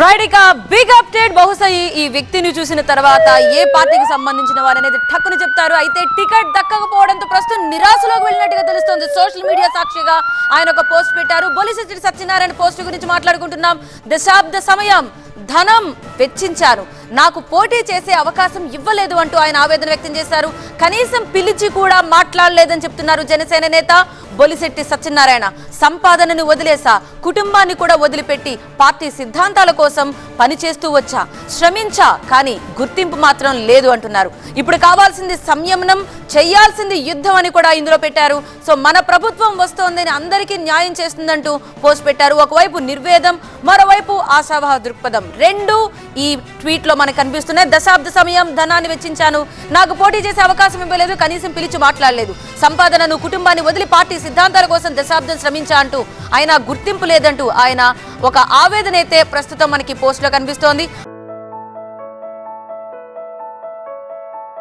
Right ఇక big update. బహుశా ఈ- వ్యక్తిని చూసిన తర్వాత ఏ పార్టీకి సంబంధించిన వారు అనేది ఠక్కుని చెప్తారు. అయితే టికెట్ దక్కకపోవడంతో ప్రస్తుతం నిరాశలోకి వెళ్ళినట్టుగా తెలుస్తోంది. సోషల్ మీడియా సాక్షిగా ఆయన ఒక పోస్ట్ పెట్టారు. బొలిసెట్టి సత్యనారాయణ పోస్ట్ గురించి మాట్లాడుకుంటున్నాం. దశాబ్ద సమయం ధనం వెచ్చించారు. నాకు పోటీ చేసే అవకాశం ఇవ్వలేదు అంటూ ఆయన ఆవేదన వ్యక్తం చేశారు. కనీసం పిలిచి కూడా మాట్లాడలేదని చెప్తున్నారు జనసేన నేత బొలిశెట్టి సత్యనారాయణ. సంపాదనను వదిలేసా కుటుంబాన్ని కూడా వదిలిపెట్టి పార్టీ సిద్ధాంతాల కోసం పనిచేస్తూ వచ్చా. శ్రమించా కానీ గుర్తింపు మాత్రం లేదు అంటున్నారు. ఇప్పుడు కావాల్సింది సంయమనం చేయాల్సింది యుద్ధం అని కూడా ఇందులో పెట్టారు. సో మన ప్రభుత్వం వస్తోందని అందరికీ న్యాయం చేస్తుందంటూ పోస్ట్ పెట్టారు. ఒకవైపు నిర్వేదం మరోవైపు ఆశావాహ దృక్పథం. రెండు ఈ ట్వీట్లో మనకు కనిపిస్తున్నాయి. దశాబ్ద సమయం ధనాన్ని వెచ్చించాను. నాకు పోటీ చేసే అవకాశం ఇవ్వలేదు కనీసం పిలిచి మాట్లాడలేదు. సంపాదనను కుటుంబాన్ని వదిలి పార్టీ సిద్ధాంతాల కోసం దశాబ్దం శ్రమించా అంటూ ఆయన గుర్తింపు లేదంటూ ఆయన ఒక ఆవేదన అయితే ప్రస్తుతం మనకి పోస్ట్లో కనిపిస్తోంది.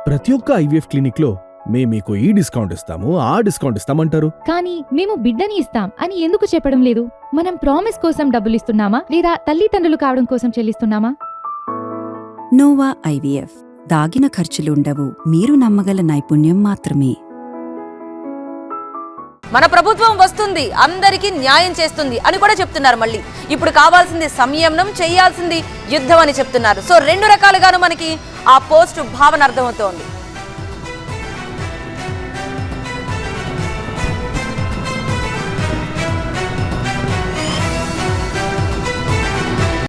ప్రతి ఒక్క ఐవీఎఫ్ క్లినిక్లో మేము మీకు ఈ డిస్కౌంట్ ఇస్తాము ఆ డిస్కౌంట్ ఇస్తామంటారు. కానీ మేము బిడ్డని ఇస్తాం అని ఎందుకు చెప్పడం లేదు? మనం ప్రామిస్ కోసం డబ్బులు ఇస్తున్నామా? లేదా తల్లిదండ్రులు కావడం కోసం చెల్లిస్తున్నామా? Nova IVF. దాగిన ఖర్చులుండవు మీరు నమ్మగల నైపుణ్యం మాత్రమే. మన ప్రభుత్వం వస్తుంది. అందరికీ న్యాయం చేస్తుంది అని కూడా చెప్తున్నారు మళ్ళీ. ఇప్పుడు కావాల్సింది సంయమనం చేయాల్సింది యుద్ధం అని చెప్తున్నారు. సో రెండు రకాలుగాను మనకి ఆ పోస్ట్ భావన అర్థమవుతోంది.